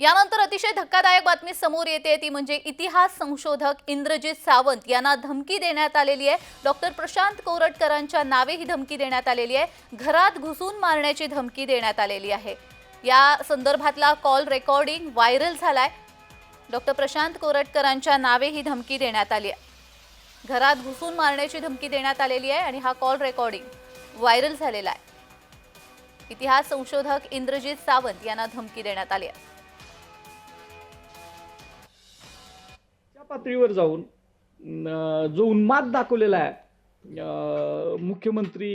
यानंतर अतिशय धक्कादायक बातमी समोर येते. ती म्हणजे इतिहास संशोधक इंद्रजित सावंत यांना धमकी देण्यात आलेली आहे. डॉक्टर प्रशांत कोरटकरांच्या नावे ही धमकी देण्यात आलेली आहे. घरात घुसून मारण्याची धमकी देण्यात आलेली आहे. या संदर्भातला कॉल रेकॉर्डिंग व्हायरल झालाय. डॉक्टर प्रशांत कोरटकरांच्या नावे ही धमकी देण्यात आली आहे. घरात घुसून मारण्याची धमकी देण्यात आलेली आहे आणि हा कॉल रेकॉर्डिंग व्हायरल झालेला आहे. इतिहास संशोधक इंद्रजित सावंत यांना धमकी देण्यात आली आहे. पातळीवर जाऊन जो उन्माद दाखवलेला आहे मुख्यमंत्री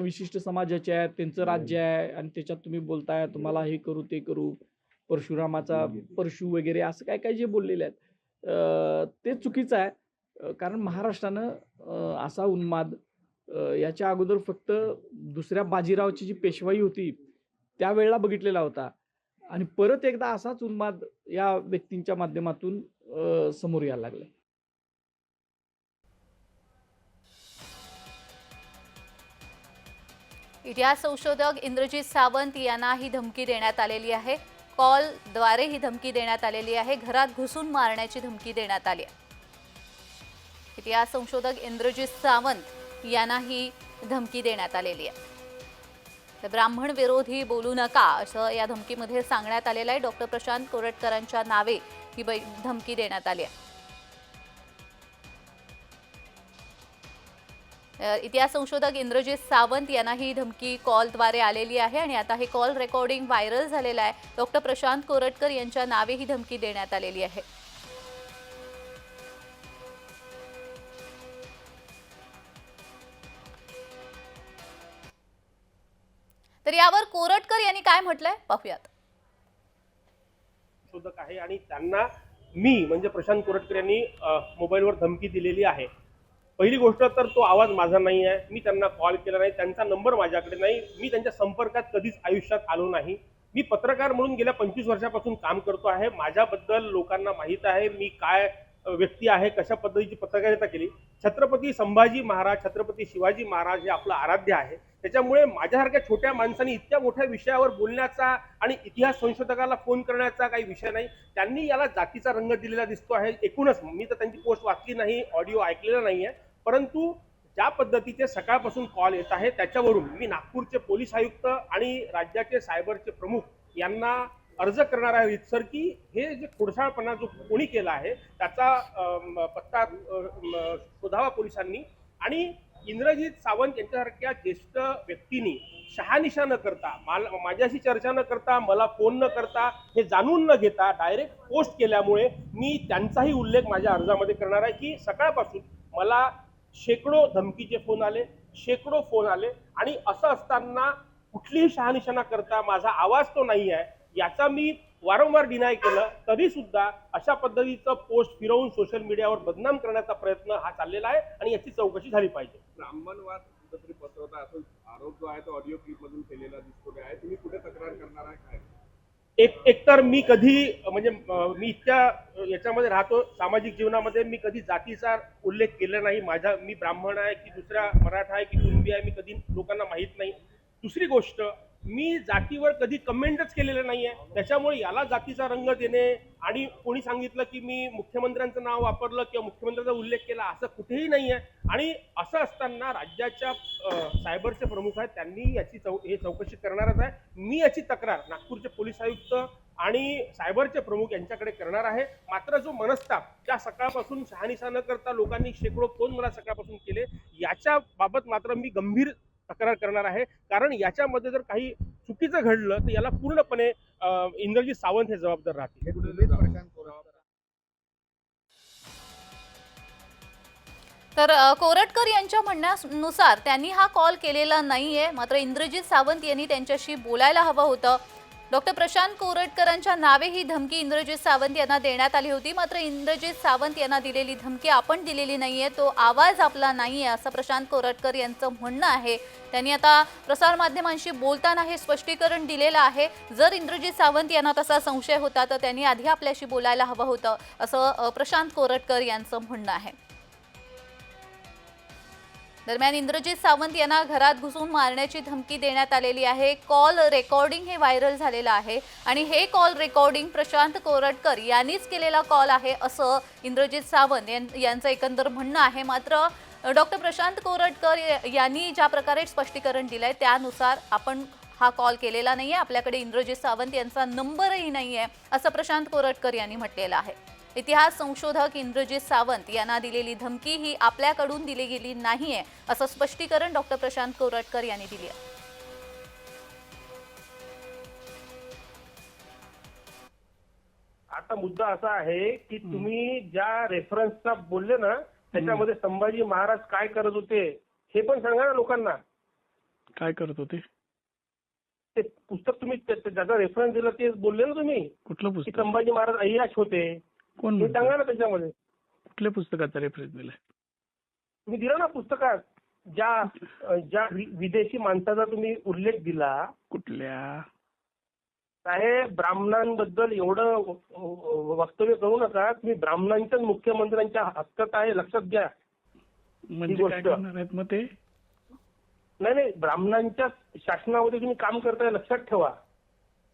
विशिष्ट समाजाचे आहेत त्यांचं राज्य आहे आणि त्याच्यात तुम्ही बोलताय तुम्हाला हे करू ते करू परशुरामाचा परशु वगैरे असं काय काय जे बोललेले आहेत ते चुकीचं आहे कारण महाराष्ट्रानं असा उन्माद याच्या अगोदर फक्त दुसऱ्या बाजीरावची जी पेशवाई होती त्यावेळेला बघितलेला होता. आणि परत एकदा असाच उन्माद या व्यक्तींच्या माध्यमातून समोर यायला लागले. इतिहास संशोधक इंद्रजित सावंत यांना ही धमकी देण्यात आलेली आहे. कॉलद्वारे ही धमकी देण्यात आलेली आहे. घरात घुसून मारण्याची धमकी देण्यात आली आहे. इतिहास संशोधक इंद्रजित सावंत यांना ही धमकी देण्यात आलेली आहे. ब्राह्मण विरोधी बोलू नका असं या धमकीमध्ये सांगण्यात आलेलं आहे. डॉक्टर प्रशांत कोरटकरांच्या नावे ही धमकी देण्यात आली आहे. इतिहास संशोधक इंद्रजित सावंत यांना ही धमकी कॉलद्वारे आलेली आहे आणि आता हे कॉल रेकॉर्डिंग व्हायरल झालेलं आहे. डॉक्टर प्रशांत कोरटकर यांच्या नावे ही धमकी देण्यात आलेली आहे. कोरटकर यांनी काय म्हटलंय? पाहूयात. शोधक आहे आणि त्यांना मी म्हणजे प्रशांत कोरटकर यांनी मोबाईलवर धमकी दिलेली आहे. पहिली गोष्ट तर तो आवाज माझा नाही आहे. मी त्यांना कॉल केला नाही. त्यांचा नंबर माझ्याकडे नाही. मी त्यांच्या संपर्कात कधीच आयुष्यात आलो नाही. मी पत्रकार म्हणून गेल्या पंचवीस वर्षापासून काम करतो आहे. माझ्याबद्दल लोकांना माहीत आहे. मी काय व्यक्ती आहे कशा पद्धतीची पत्रकारिता केली? छत्रपती संभाजी महाराज छत्रपती शिवाजी महाराज हे आपलं आराध्य आहे. त्याच्यामुळे माझ्यासारख्या छोट्या माणसाने इतक्या मोठ्या विषयावर बोलण्याचा आणि इतिहास संशोधकाला फोन करण्याचा काही विषय नाही. त्यांनी याला जातीचा रंग दिलेला दिसतो आहे. एकूणच मी तर त्यांची पोस्ट वाचली नाही ऑडिओ ऐकलेला नाही आहे परंतु ज्या पद्धतीचे सकाळपासून कॉल येत आहे त्याच्यावरून मी नागपूरचे पोलीस आयुक्त आणि राज्याचे सायबरचे प्रमुख यांना अर्ज करणार आहे की हे जे खोडसाळपणा जो कोणी केला आहे त्याचा पत्ता शोधावा पोलिसांनी. आणि इंद्रजित सावंत यांच्यासारख्या ज्येष्ठ व्यक्तींनी शहानिशा न करता माल माझ्याशी चर्चा न करता मला फोन न करता हे जाणून न घेता डायरेक्ट पोस्ट केल्यामुळे मी त्यांचाही उल्लेख माझ्या अर्जामध्ये करणार आहे की सकाळपासून मला शेकडो धमकीचे फोन आले शेकडो फोन आले. आणि असं असताना कुठलीही शहानिशा न करता माझा आवाज तो नाही आहे. याचा मी वारंवार डिनाय केलं. तरी सुद्धा अशा पद्धतीचं पोस्ट फिरवून सोशल मीडियावर बदनाम करण्याचा प्रयत्न हा चाललेला आहे आणि याची चौकशी झाली पाहिजे. ब्राह्मणवाद कुठेतरी पसरवता असं आरोप जो आहे तो ऑडिओ क्लिप मधून केलेला दिसतो आहे. तुम्ही कुठे तक्रार करणार आहे? काय? एक एकतर मी कधी म्हणजे मी इतक्या याच्यामध्ये राहतो. सामाजिक जीवनामध्ये मी कधी जातीचा उल्लेख केला नाही. माझा मी ब्राह्मण आहे की दुसरा मराठा आहे की कुणबी आहे मी कधी लोकांना माहीत नाही. दुसरी गोष्ट मी जातीवर कधी कमेंटच केलेलं नाही आहे त्याच्यामुळे याला जातीचा रंग देणे आणि कोणी सांगितलं की मी मुख्यमंत्र्यांचं नाव वापरलं किंवा मुख्यमंत्र्यांचा उल्लेख केला असं कुठेही नाही आहे आणि असं असताना राज्याच्या सायबरचे प्रमुख आहेत त्यांनी याची चौ हे चौकशी करणारच आहे. मी याची तक्रार नागपूरचे पोलीस आयुक्त आणि सायबरचे प्रमुख यांच्याकडे करणार आहे. मात्र जो मनस्ताप त्या सकाळपासून शहानिशा न करता लोकांनी शेकडो फोन मला सकाळपासून केले याच्या बाबत मात्र मी गंभीर तक्रार करणार आहे. कारण याच्यामध्ये जर काही चुकीचं घडलं तर याला पूर्णपणे इंद्रजित सावंत हे जबाबदार राहतील. तर कोरटकर यांच्या म्हणण्यानुसार त्यांनी हा कॉल केलेला नाहीये. मात्र इंद्रजित सावंत यांनी त्यांच्याशी बोलायला हवं होतं. डॉक्टर प्रशांत कोरटकरांच्या नावे ही धमकी इंद्रजित सावंत यांना देण्यात आली होती. मात्र इंद्रजित सावंत यांना दिलेली धमकी आपण दिलेली नाहीये. तो आवाज आपला नाहीये असं प्रशांत कोरटकर यांचं म्हणणं आहे. त्यांनी आता प्रसारमाध्यमांशी बोलताना हे स्पष्टीकरण दिलेलं आहे. जर इंद्रजित सावंत यांना तसा संशय होता तर त्यांनी आधी आपल्याशी बोलायला हवं होतं असं प्रशांत कोरटकर यांचं म्हणणं आहे. दरम्यान इंद्रजित सावंत यांना घरात घुसून मारण्याची धमकी देण्यात आलेली आहे. कॉल रेकॉर्डिंग हे व्हायरल झालेलं आहे आणि हे कॉल रेकॉर्डिंग प्रशांत कोरटकर यांनीच केलेला कॉल आहे असं इंद्रजित सावंत यां- यांचं एकंदर म्हणणं आहे. मात्र डॉक्टर प्रशांत कोरटकर यांनी ज्या प्रकारे स्पष्टीकरण दिलंय त्यानुसार आपण हा कॉल केलेला नाहीये. आपल्याकडे इंद्रजित सावंत यांचा नंबरही नाहीये असं प्रशांत कोरटकर यांनी म्हटलेलं आहे. इतिहास संशोधक इंद्रजित सावंत यांना दिलेली धमकी ही आपल्याकडून दिली गेली नाहीये असं स्पष्टीकरण डॉक्टर प्रशांत कोरटकर यांनी दिली आहे. आता मुद्दा असा आहे की तुम्ही ज्या रेफरन्सचा बोलले ना त्याच्यामध्ये संभाजी महाराज काय करत होते हे पण सांगा ना लोकांना. काय करत होते? ते पुस्तक तुम्ही ज्याचा रेफरन्स दिला ते बोलले ना तुम्ही कुठलं की पुस्तक? संभाजी महाराज अय्याश होते. कोण हे सांगा ना त्याच्यामध्ये. कुठल्या पुस्तकाचा रेफरन्स दिलाय? तुम्ही दिला ना पुस्तकात. ज्या ज्या वि- विदेशी माणसाचा तुम्ही उल्लेख दिला कुठल्या? साहेब ब्राह्मणांबद्दल एवढं वक्तव्य करू नका. तुम्ही ब्राह्मणांच्याच मुख्यमंत्र्यांच्या हक्कात आहे लक्षात घ्या. म्हणजे गोष्ट. नाही नाही ब्राह्मणांच्या शासनामध्ये तुम्ही काम करताय लक्षात ठेवा.